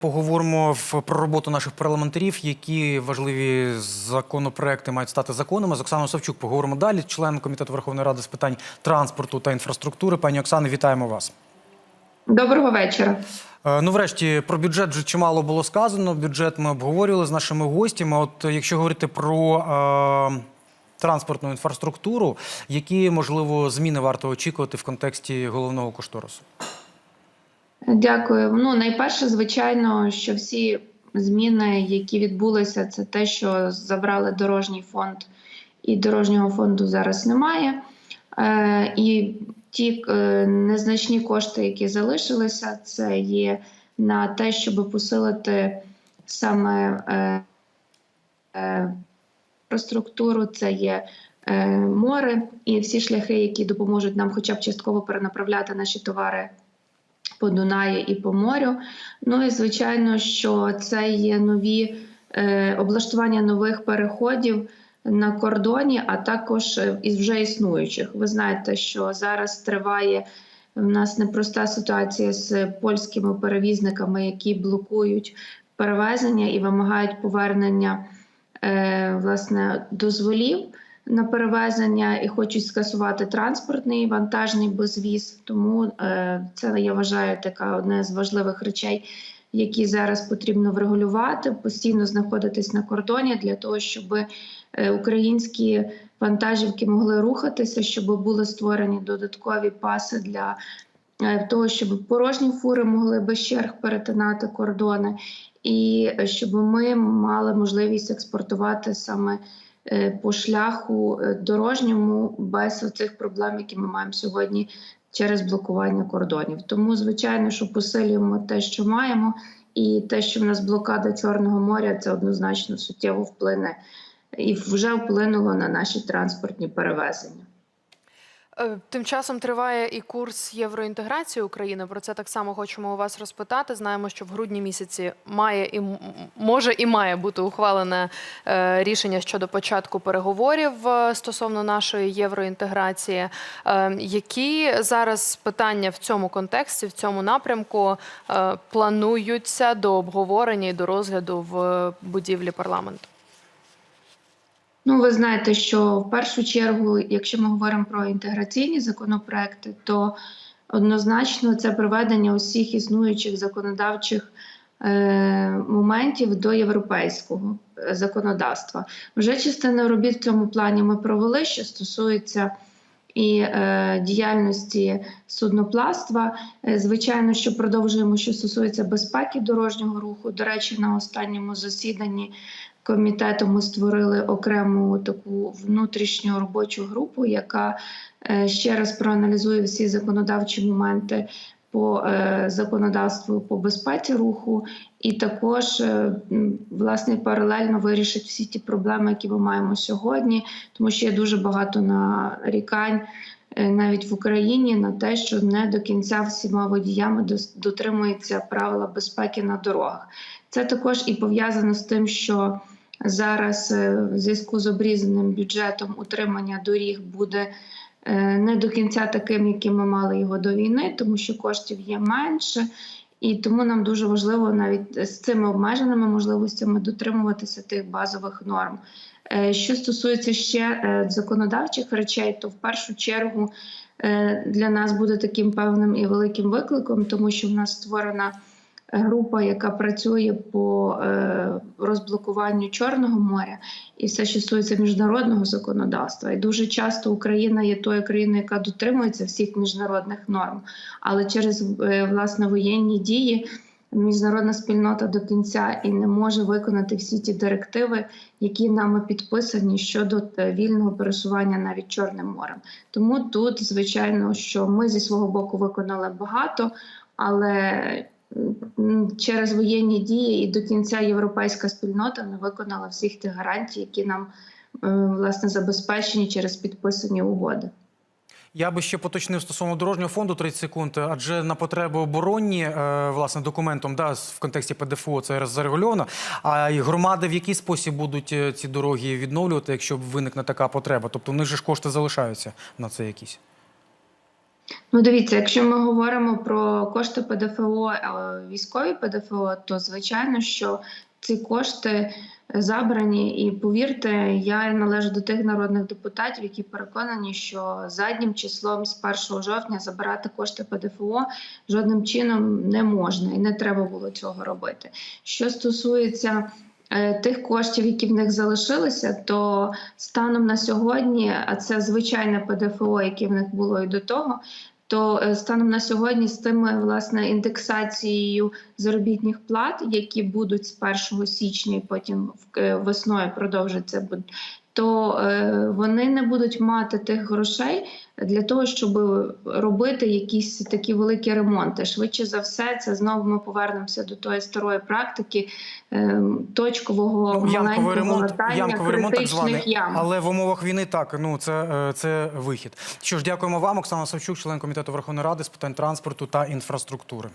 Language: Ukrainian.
Поговоримо про роботу наших парламентарів, які важливі законопроекти мають стати законами. З Оксаною Савчук поговоримо далі. Член комітету Верховної Ради з питань транспорту та інфраструктури. Пані Оксано, вітаємо вас. Доброго вечора. Е, Ну, врешті, про бюджет вже чимало було сказано. Бюджет ми обговорювали з нашими гостями. От якщо говорити про е, транспортну інфраструктуру, які можливо зміни варто очікувати в контексті головного кошторису? Дякую. Ну, найперше, звичайно, що всі зміни, які відбулися, це те, що забрали дорожній фонд, і дорожнього фонду зараз немає. Е, і ті е, незначні кошти, які залишилися, це є на те, щоб посилити саме е, е, інфраструктуру, це є е, море і всі шляхи, які допоможуть нам, хоча б частково перенаправляти наші товари по Дунаю і по морю. Ну і звичайно, що це є нові е, облаштування нових переходів на кордоні, а також е, із вже існуючих. Ви знаєте, що зараз триває в нас непроста ситуація з польськими перевізниками, які блокують перевезення і вимагають повернення е, власне дозволів на перевезення і хочуть скасувати транспортний вантажний безвіз. Тому е, це я вважаю така одна з важливих речей, які зараз потрібно врегулювати, постійно знаходитись на кордоні для того, щоб е, українські вантажівки могли рухатися, щоб були створені додаткові паси для е, того, щоб порожні фури могли без черг перетинати кордони, і щоб ми мали можливість експортувати саме по шляху е, дорожньому без оцих проблем, які ми маємо сьогодні через блокування кордонів. Тому, звичайно, що посилюємо те, що маємо, і те, що в нас блокада Чорного моря, це однозначно суттєво вплине і вже вплинуло на наші транспортні перевезення. Е, Тим часом триває і курс євроінтеграції України. Про це так само хочемо у вас розпитати. Знаємо, що в грудні місяці має і може і має бути ухвалене е, рішення щодо початку переговорів е, стосовно нашої євроінтеграції. Які зараз питання в цьому контексті, в цьому напрямку плануються до обговорення і до розгляду в будівлі парламенту? Ну, ви знаєте, що в першу чергу, якщо ми говоримо про інтеграційні законопроекти, то однозначно це приведення усіх існуючих законодавчих е, моментів до європейського е, законодавства. Вже частину робіт в цьому плані ми провели, що стосується і е, діяльності суднопластва. Е, Звичайно, що продовжуємо, що стосується безпеки дорожнього руху. До речі, на останньому засіданні комітету ми створили окрему таку внутрішню робочу групу, яка е, ще раз проаналізує всі законодавчі моменти по е, законодавству по безпеці руху, і також е, власне паралельно вирішить всі ті проблеми, які ми маємо сьогодні, тому що є дуже багато нарікань. Навіть в Україні на те, що не до кінця всіма водіями дотримуються правила безпеки на дорогах. Це також і пов'язано з тим, що зараз е, в зв'язку з обрізаним бюджетом утримання доріг буде е, не до кінця таким, яким ми мали його до війни, тому що коштів є менше. І тому нам дуже важливо навіть з цими обмеженими можливостями дотримуватися тих базових норм. Е, Що стосується ще е, законодавчих речей, то в першу чергу е, для нас буде таким певним і великим викликом, тому що в нас створена група, яка працює по е, розблокуванню Чорного моря, і все, що стосується міжнародного законодавства. І дуже часто Україна є тою країною, яка дотримується всіх міжнародних норм, але через е, власне воєнні дії. Міжнародна спільнота до кінця і не може виконати всі ті директиви, які нами підписані щодо е, вільного пересування навіть Чорним морем. Тому тут, звичайно, що ми зі свого боку виконали багато, але через воєнні дії і до кінця європейська спільнота не виконала всіх тих гарантій, які нам е, власне забезпечені через підписані угоди. Я би ще поточнив стосовно дорожнього фонду 30 секунд, адже на потреби оборонні е, власне документом да, в контексті ПДФО це зарегульовано. А й громади в який спосіб будуть е, ці дороги відновлювати, якщо виникне така потреба? Тобто же ж кошти залишаються на це якісь. Ну, дивіться, якщо ми говоримо про кошти ПДФО, е, військові ПДФО, то звичайно, що ці кошти забрані, і повірте, я належу до тих народних депутатів, які переконані, що заднім числом з 1 жовтня забирати кошти ПДФО жодним чином не можна і не треба було цього робити. Що стосується е, тих коштів, які в них залишилися, то станом на сьогодні, а це звичайне ПДФО, яке в них було і до того. То е, станом на сьогодні з тими власне індексацією заробітних плат, які будуть з 1 січня і потім е, весною продовжаться, то е, вони не будуть мати тих грошей для того, щоб робити якісь такі великі ремонти. Швидше за все, це знову ми повернемося до тої старої практики е, точкового Ну, маленького ремонт, латання ямковий ремонт так званий, ям. але в умовах війни так, ну це, е, це вихід. Що ж, дякуємо вам, Оксана Савчук, член комітету Верховної Ради з питань транспорту та інфраструктури.